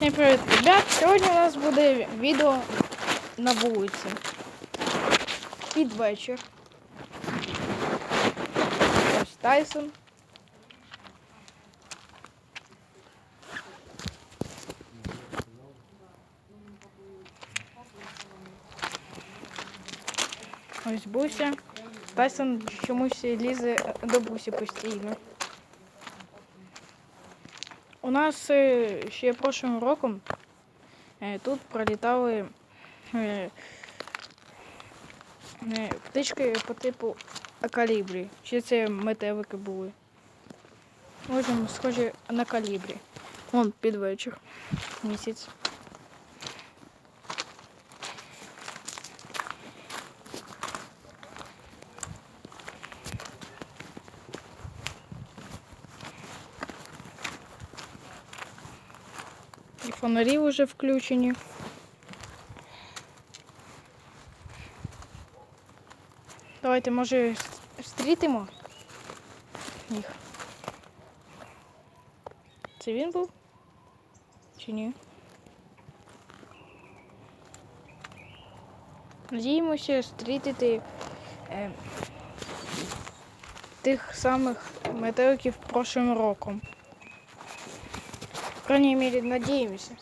Всім привіт, ребят! Сьогодні у нас буде відео на вулиці. Під вечір. Ось Тайсон. Ось Буся. Тайсон чомусь лізе до Бусі постійно. У нас е, ще прошлим роком е, тут пролітали е, птички по типу калібрі. Чи це метелики були? Можемо схожі на калібрі. Вон під вечір місяць. І фонарі вже включені. Давайте, може, встрітимо їх. Це він був? Чи ні? Надіємося зустріти е, тих самих метеликів прошлим роком. По крайней мере, надіємося.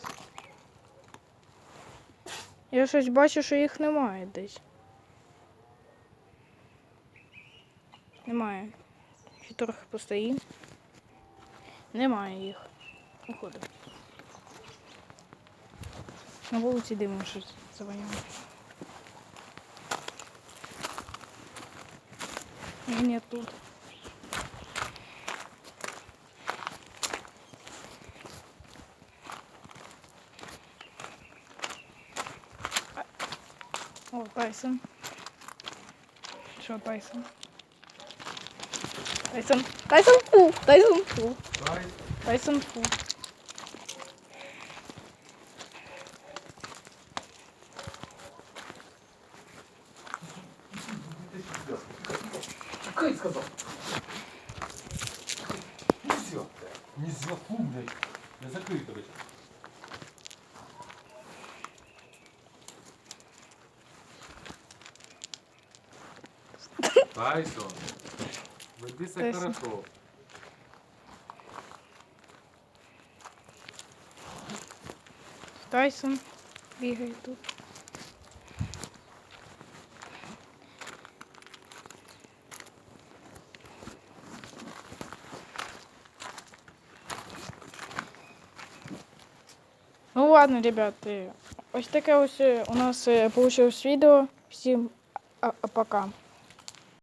Я щось бачу, що їх немає десь. Немає. Ще трохи постоїм. Немає їх. Уходимо. На вулиці димом щось. Їх нет тут. О, Тайсон. Що Тайсон? Тайсон. Тайсон фу! Тайсон фу! Тайсон фу. Чекай, сказал. Нельзя. Нельзя, фу, блядь. Я закрыт, блядь. Тайсон. Веди себя Тайсон. хорошо. Тайсон бігає тут. Ну ладно, ребята, ось таке ось е, у нас вийшло відео. Всім а- а- пока.